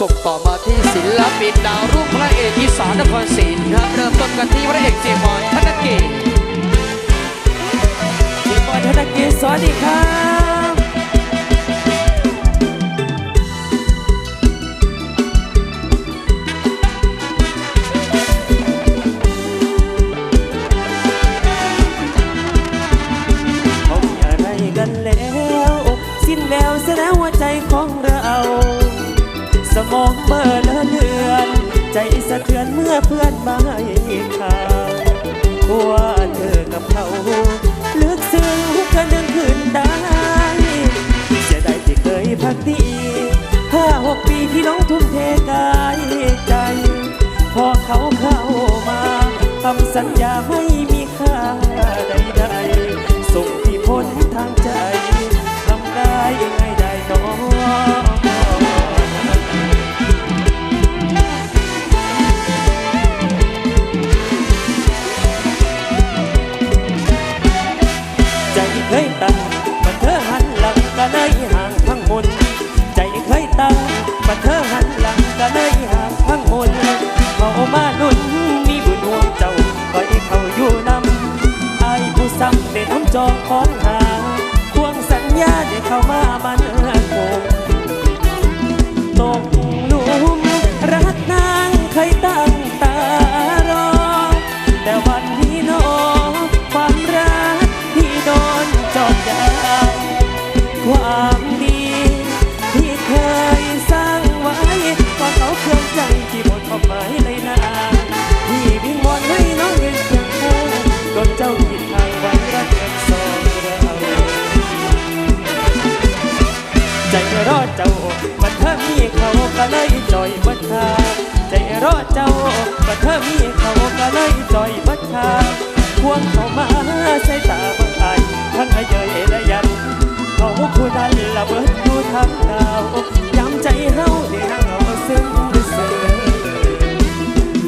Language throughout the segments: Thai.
ส่งต่อมาที่ศิลปินดาวรุ่งพระเอกอีสานนครศรีครับเริ่มต้นกันที่พระเอกเจมอนธนกิจพี่บอยธนกิจสวัสดีครับ เทือนเมื่อเพื่อนมาให้ข่าวว่าเธอกับเขาลึกซึ้งกันดึงคืนได้เสียดายที่เคยพักดีห้าหกปีที่น้องทุ่มเทกายใจ พอเขาเข้ามาทำสัญญาไม่ จ้าบัดเธอมีเขาก็เลยจอยบัดคาใจรอเจ้าบัดเธอมีเขาก็เลยจอยบัดคาควงเขามาใช้ตาบังอายทั้งอเยยและยันเขาผู้นั้นละเบิดดูทางดาวย้ำใจเฮาได้นั่งเอาซึ้งเสือ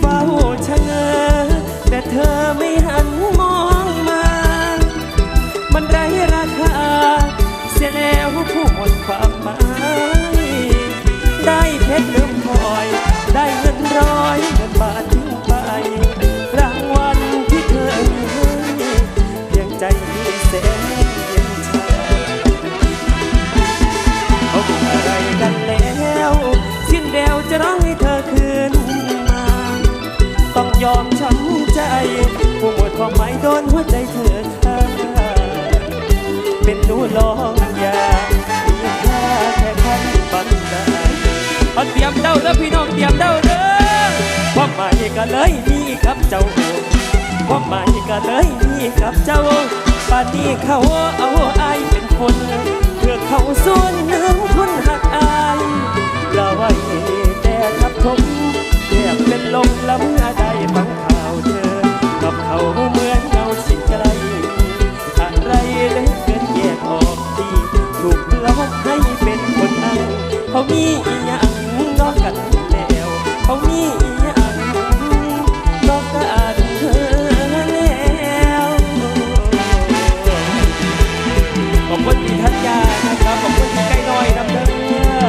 เฝ้าชะเง้อแต่เธอไม่หันมองมา มันไร้ราคา เสียแล้วผู้หมดความ หมายได้เพชรลืมพลอย ได้เงินร้อยเงินบาททิ้งไปรางวัลที่เธอมีให้เพียงใจที่แสนเย็นชาเขาอะไรกันแล้ว สิ้นแววจะร้องให้เธอคืนมา ต้องยอมช้ำใจผู้หมดความหมายโดนหัวใจเธอฆ่าเป็นหนูลองยา เอาเตรียมเด้าแล้วพี่น้องเตรียมเด้าเด้อความหมายก็เลยมีกับเจ้าความหมายก็เลยมีกับเจ้าป่านนี้เขาเอาอายเป็นคนเพื่อเขาส่วนหนึ่งคุณหักอายละไว้แต่ทับทมแทบเป็นลมละเมื่อได้ฟังข่าวเธอกับเขาเหมือนเงาสิไกลอะไรเล็กเกินแยกออกดีถูกล็อกให้เป็นคนนั้นเขามีอีหยัง นอกกันแล้วเขามีอีหยังนอกกันเธอแล้วขอบคุณพี่ทัญญานะครับขอบคุณพี่ไก่น้อยน้ำเด้อ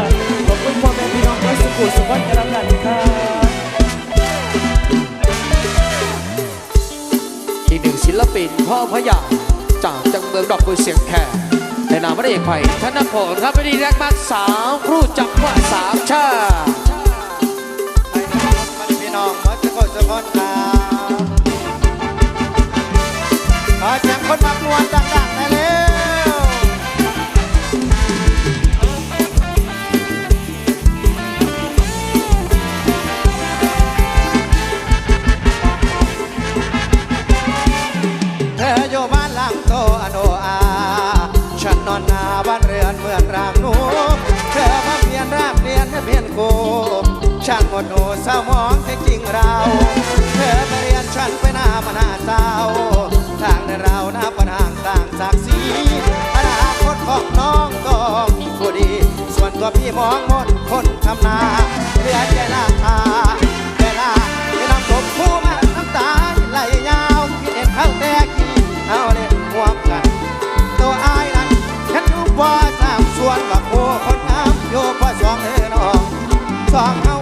ขอบคุณพ่อแม่พี่น้องเพื่อนสุขุสุขวัฒน์กระลำนันครับอีกหนึ่งศิลปินพ่อพระยาจากจังเมืองดอกกุยเสียงแขกในนามพระเอกไผ่ธนพลครับไม่ได้แรกมากสาวครูจักว่าสาม นให้เพียนกูช่างหมดหนูเศร้ามองแท้จริงเรา เธอไปเรียนฉันไปหน้ามาหน้าเศร้าทางในเราหน้าปัญหาต่างศักดิ์ศรีอนาคตของน้องก็ผู้ดี ส่วนตัวพี่มองหมดคนทำนาเหลือใจหน้า talk.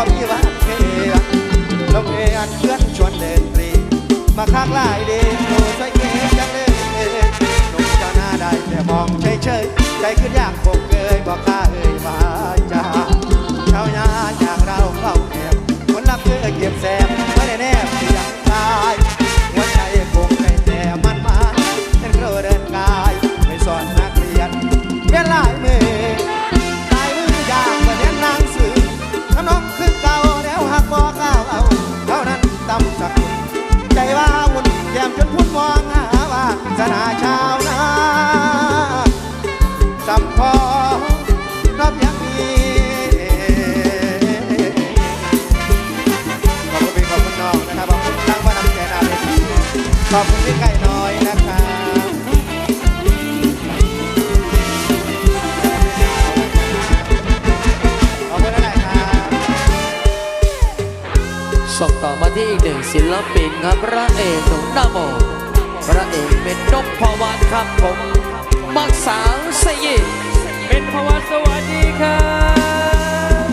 ก็มีวันเพียลงเอันเพื่อนชวนเดินตรี มาคักหลายเดนโตใส่เกจังเลยหนุ่มเจ้าหน้าได้แต่มองเฉยเฉยใจขึ้นอยากปกเกยบอกข้าเอ่ยวาจ้าชาวน้าจากเราเข้าเก็บคนรับเพื่อเก็บแซม ขอบคุณพี่ไก่น้อยนะครับขอบคุณหลายๆครับส่งต่อมาที่อีกหนึ่งศิลปินครับพระเอกหนุ่มหน้าโมพระเอกเป็นนกพวัตครับผมมักสางสยิเป็นพวัตสวัสดีครับ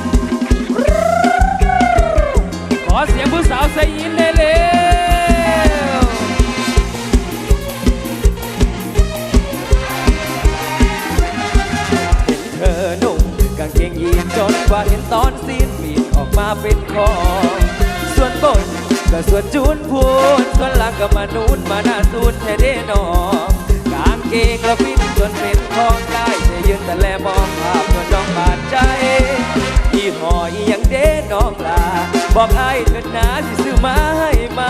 ขอเสียงผู้สาวใส่ยินได้เร็ว มาเป็นคอส่วนบนก็ส่วนจูนพูนส่วนหลังก็มานูนมาหน้าซูนแท้เด้นองกางเกงกระฟินจนเป็นทองได้แต่ยืนแต่แลมองภาพจนน้องบาดใจอีหอยยังเด้น้องลา บอกให้เถิดนาที่ซื้อมาให้ไหม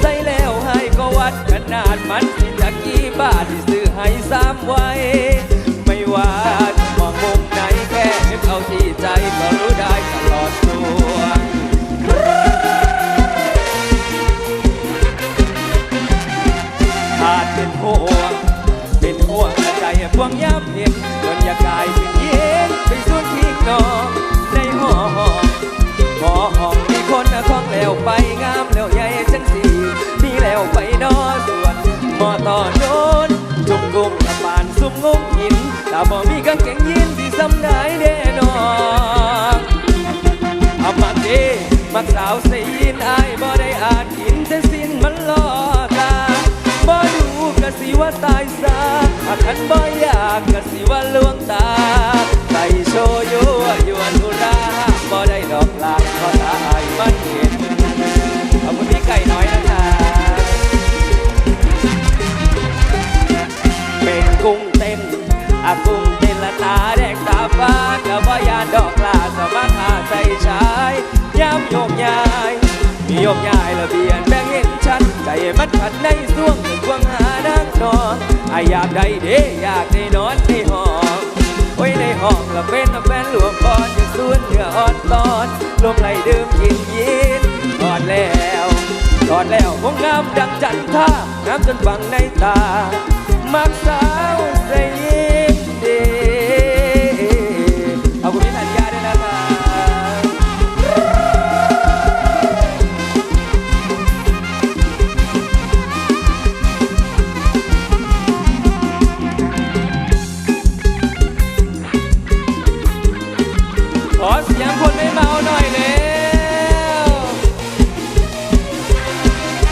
ใส่แล้วให้ก็วัดขนาดมันสิจากกี่บาทที่ซื้อ วงย้ำเห็นจนอยากายเป็นเย็นไปสุดทิ้งนองในห้องหอห้องมีคนของแล้วไปงามแล้วใหญ่จังสีมีแล้วไปนอส่วนหมอต่อโดนจุ่มกุมตะปานซุ่มงุ้มหินต่บ่มีกางเกงยีนที่ซ้ำได้แน่นอนอามักเดมักสาวสีนอายบ่ได้อานกินแต่สิ้นมันล่อตาบ่ดูกะสิว่าตายซา หากคันบ่อยากกะสิว่าลวงตาใส่โชยุยวนอุราบ่ได้ดอกลาเพราะตาอายมันเห็นขอบคุณพี่ไก่น้อยนะครับเป็นกุ้งเต้นอากุ้งเต้นละตาแดงตาฟ้าก็บ่ยานดอกลาสมาหาใส่ชายย้ำโยกย้ายมีโยกย้ายากได้เด้อยากได้นอนในห้องโอ้ยในห้องละเป็นแฟนหลวงพอนอยากสูนเนื้ออ่อนตอนลมไหลดื่มกินยินทอดแล้วทอดแล้วคงงามดังจันท่างามจนฝังในตามักสาวใส่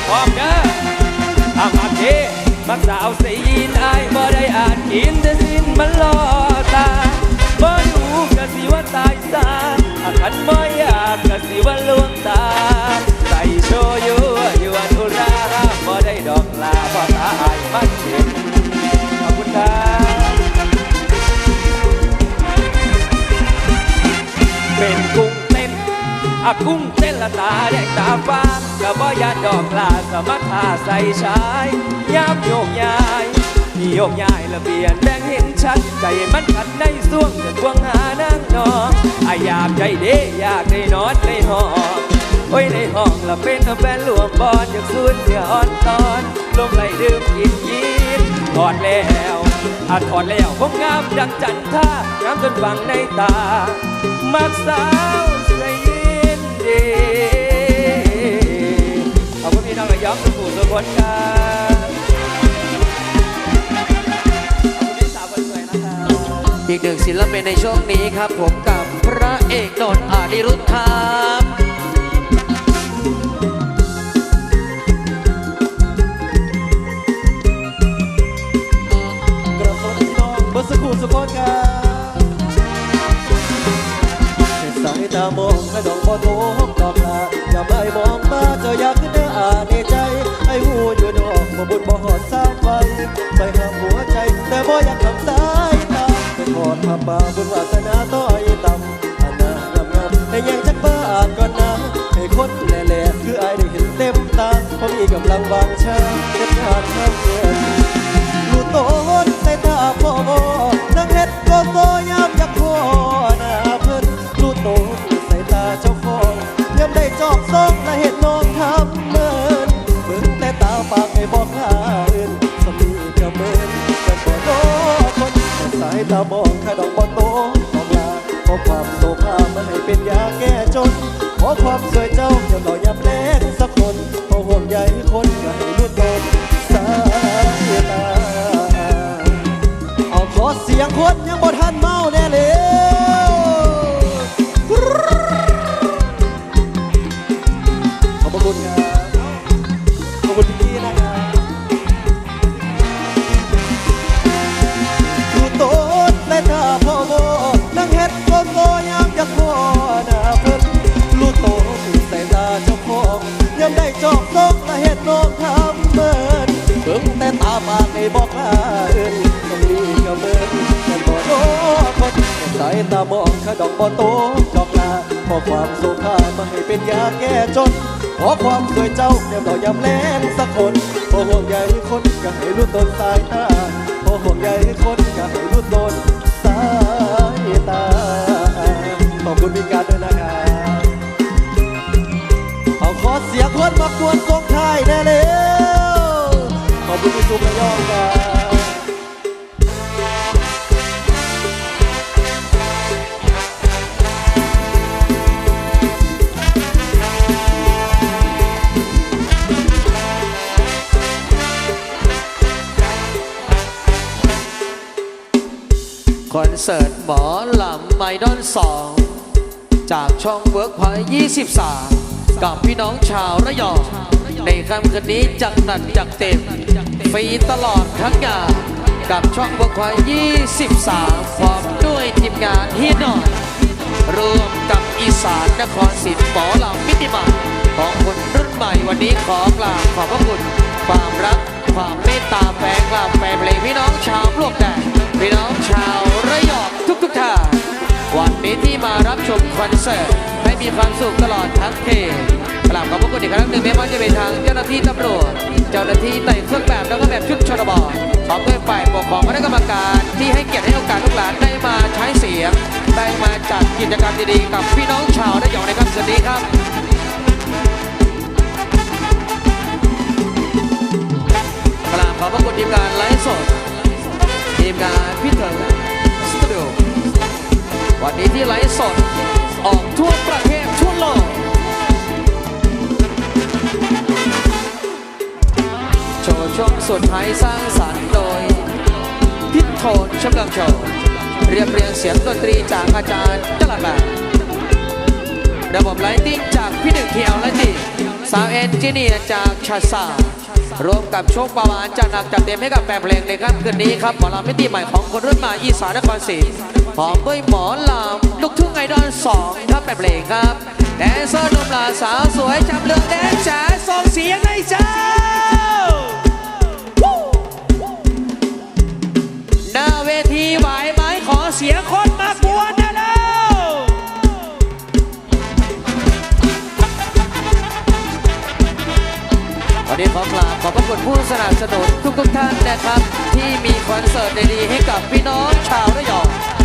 พร้อมเด้ออามาเกมักสาวสีนอายบ่ได้อ่านกินแต่สิ้นมันล่อตาบ่อยู่กะสิว่าตายซาอาคันบ่อยากกะสิว่าลวงตาใส่ช อากุ้งเต้นละตาแดงตาฟ้าก็บ่ยาดอกลาสมัครหาใส่ชายยามโยกย้ายมีโยกย้ายละเบียนแบ่งเห็นชัด ใจมันขัดในส่วงจะควงหานั่งนอนอายากใจเด้อยากได้นอนในห้องโอ้ยในห้องละเป็นแฟนหลวงบอลอยากสูนเนื้ออ่อนตอนลมไหลดื่มกินยีนถอดแล้วอาถอดแล้วคงงามดังจันท่างามจนฟังในตามักสาว ซีเอาคุณพี่น้องระยอมสุขุณพี่คนสวยนครับอีกหนึ่งศิลปินในช่วงนี้ครับ ผมกับพระเอกนนท์อดิรุทธครับกระสุนน้องบสุขุมสุขนครับ ตามองให้ดอกบ่ทุกดอกลาอย่าไปมองมาจะอยากขึ้นเนื้ออาในใจไอ้หูอยู่ดอกบ่บุญบ่หอดสร้างไฟไปหาหัวใจ แต่บ่อยากทำสายตาไปขอดผ้าป่าบุญวาสนาต้อยต่ำอาณานงามงามให้ยังจักบ้าอาจก่อนนะให้คนแหล่แหล่คือไอ้ได้เห็นเต็มตาพอมีกำลังวางชาเต็มหานทำเพื่อ บิ่งแต่ตาปากให้บอกข้าอื่นสมีกระเมินแต่บ่โดคนแต่สายตามองข้าดอกบ่โตของลาขอความโสภามาให้เป็นยาแก้จน ขอความสวยเจ้าอย่าต่อยำแลงสักคนขอห่วงใยคนอย่าให้ลูกโดนสายตาเอาขอเสียงคนยังบ่ทันเมาแน่เลย ให้บอกลาเอิ้นต้องมีกระเมินแต่บ่โดคนสายตามองข้าดอกบ่โตดอกลาขอความสุขามาให้เป็นยาแก้จนขอความสวยเจ้าเดี๋ยวต่อยำแลงสักคนขอห่วงใยคนอย่าให้รู้ตนสายตาขอห่วงใยคนอย่าให้รู้ตนสายตาขอบคุณพี่การด้วยนะครับเอาขอเสียงคนมากวนทรงไทายแน่เลย อบคุณพี่จุ๊บระยองครับคอนเสิร์ตหมอลำไมดอนสองจากช่องเวิร์กพอย23 กับพี่น้องชาวระยอง ในค่ำคืนนี้จัดหนักจัดเต็มฟรีตลอดทั้งงานกับช่องเวิร์กพอย23 พร้อมด้วยทีมงานฮีนอนรวมกับอีสานนครศรีหมอลำมิติใหม่ของคนรุ่นใหม่วันนี้ขอกราบขอบพระคุณ ความรัก ความเมตตาแฟนกลับแฟนเพลงพี่น้องชาวปลวกแดงพี่น้องชาวระยองทุกทุกๆท่านวันนี้ที่มารับชมคอนเสิร์ต มีความสุขตลอดทั้งเพลงกราบขอบพระคุณอีกครั้งหนึ่งแม้ว่าจะเป็นทางเจ้าหน้าที่ตำรวจ เจ้าหน้าที่ในเครื่องแบบแล้วก็แบบชุดชนบทพร้อมด้วยฝ่ายปกครองคณะกรรมการที่ให้เกียรติให้โอกาสลูกหลานได้มาใช้เสียง ได้มาจัดกิจกรรมดีๆกับพี่น้องชาวระยองนะครับสวัสดีครับกราบขอบพระคุณทีมงานไลฟ์สดทีมงานพี่เถิงสตูดิโอวันนี้ที่ไลฟ์สด ออกทั่วประเทศทั่วโลก โชว์ช่วงสุดท้ายสร้างสรรค์โดย พิทโทนชำลังโชว์เรียบเรียงเสียงดนตรีจากอาจารย์จลัดแบบระบบไลติ้งจากพี่หนึ่งเคียวและจีสาวเอนจิเนียร์จากชาซา รวมกับโชคประวานจัดหนักจัดเต็มให้กับแฟนเพลงในค่ำคืนนี้ครับหมอลำมิติใหม่ของคนรุ่นใหม่อีสานนครศรีพร้อมด้วยหมอลำลูกทุ่งไอดอลสองครับแฟนเพลงครับแดนเซอร์นุ่มหล่อสาวสวยจำเรื่องแดนจ๋าส่งเสียงให้เจ้าหน้าเวทีไหวไหมขอเสียงคนมากวน วันนี้ขอกราบขอบพระคุณผู้สนับสนุนทุกๆท่านนะครับ ที่มีคอนเสิร์ตดีๆให้กับพี่น้องชาวระยอง